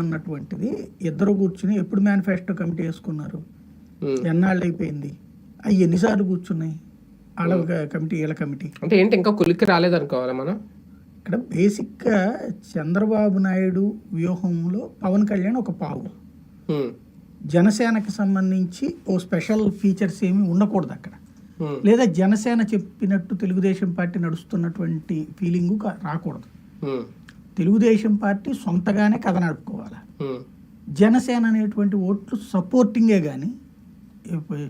అన్నటువంటిది ఇద్దరు కూర్చుని ఎప్పుడు మేనిఫెస్టో కమిటీ వేసుకున్నారు. ఎన్నాళ్ళు అయిపోయింది అవి ఎన్నిసార్లు కూర్చున్నాయి వాళ్ళ కమిటీ వీళ్ళ కమిటీ అంటే ఏంటి ఇంకా కులికి రాలేదనుకోవాలా మనం ఇక్కడ బేసిక్గా చంద్రబాబు నాయుడు వ్యూహంలో పవన్ కళ్యాణ్ ఒక పావు. జనసేనకి సంబంధించి ఓ స్పెషల్ ఫీచర్స్ ఏమీ ఉండకూడదు అక్కడ. లేదా జనసేన చెప్పినట్టు తెలుగుదేశం పార్టీ నడుస్తున్నటువంటి ఫీలింగు రాకూడదు. తెలుగుదేశం పార్టీ సొంతగానే కథ నడుపుకోవాలి. జనసేన అనేటువంటి ఓట్లు సపోర్టింగే కానీ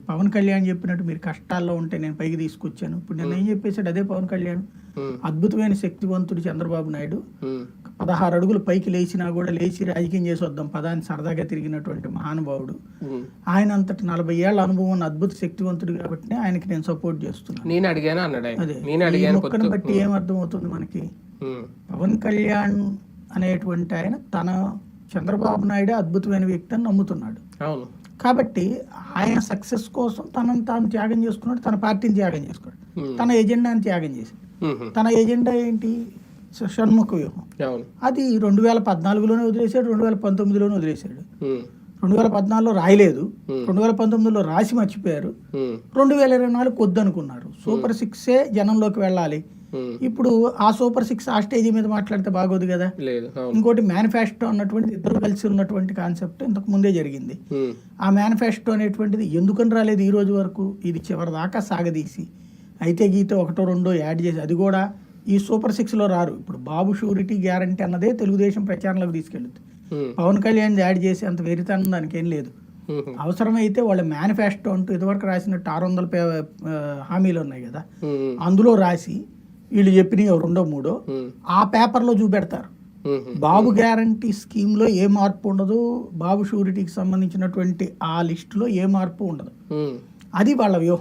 పవన్ కళ్యాణ్ చెప్పినట్టు మీరు కష్టాల్లో ఉంటే నేను పైకి తీసుకొచ్చాను ఇప్పుడు నేను ఏం చెప్పేశాడు అదే పవన్ కళ్యాణ్. అద్భుతమైన శక్తివంతుడు చంద్రబాబు నాయుడు. పదహారు అడుగులు పైకి లేచినా కూడా లేచి రాజకీయం చేసి వద్దాం పదాన్ని సరదాగా తిరిగినటువంటి మహానుభావుడు. ఆయన అంతటి నలభై ఏళ్ళ అనుభవం ఉన్న అద్భుత శక్తివంతుడు కాబట్టి ఆయనకి నేను సపోర్ట్ చేస్తున్నాను నేను అడిగాను అన్నాడు అదే బట్టి ఏం అర్థమవుతుంది మనకి. పవన్ కళ్యాణ్ అనేటువంటి ఆయన తన చంద్రబాబు నాయుడే అద్భుతమైన వ్యక్తి అని నమ్ముతున్నాడు అవును కాబట్టి ఆయన సక్సెస్ కోసం తనను తాను త్యాగం చేసుకున్నాడు తన పార్టీని త్యాగం చేసుకున్నాడు. తన ఎజెండాని త్యాగం చేశాడు. తన ఎజెండా ఏంటి షణ్ముఖ వ్యూహం అది రెండు వేల పద్నాలుగులోనే వదిలేశాడు రెండు వేల పంతొమ్మిదిలోనే వదిలేశాడు. రెండు వేల పద్నాలుగులో రాయలేదు. రెండు వేల పంతొమ్మిదిలో రాసి మర్చిపోయారు. రెండు వేల ఇరవై నాలుగు వద్దనుకున్నారు సూపర్ సిక్సే జనంలోకి వెళ్ళాలి. ఇప్పుడు ఆ సూపర్ సిక్స్ ఆ స్టేజీ మీద మాట్లాడితే బాగోదు కదా? ఇంకోటి మేనిఫెస్టో అన్నటువంటిది ఇద్దరు కలిసి ఉన్నటువంటి కాన్సెప్ట్ ఇంతకు ముందే జరిగింది. ఉమ్. ఆ మేనిఫెస్టో అనేటువంటిది ఎందుకని రాలేదు ఈ రోజు వరకు? ఇది చివరి దాకా సాగదీసి అయితే గీత ఒకటో రెండో యాడ్ చేసి అది కూడా ఈ సూపర్ సిక్స్లో రారు. ఇప్పుడు బాబు షూరిటీ గ్యారంటీ అన్నదే తెలుగుదేశం ప్రచారంలోకి తీసుకెళ్తుంది ఉమ్. పవన్ కళ్యాణ్ యాడ్ చేసి అంత వెరితనం దానికి ఏం లేదు. అవసరమైతే వాళ్ళ మేనిఫెస్టో అంటూ ఇదివరకు రాసినట్టు ఆరు వందల హామీలు ఉన్నాయి కదా. అందులో రాసి వీళ్ళు చెప్పినవి రెండో మూడో. ఆ పేపర్లో చూపెడతారు. బాబు గ్యారంటీ స్కీమ్లో ఏ మార్పు ఉండదు బాబు షూరిటీకి సంబంధించినటువంటి ఆ లిస్టులో ఏ మార్పు ఉండదు. అది వాళ్ళ వ్యూహం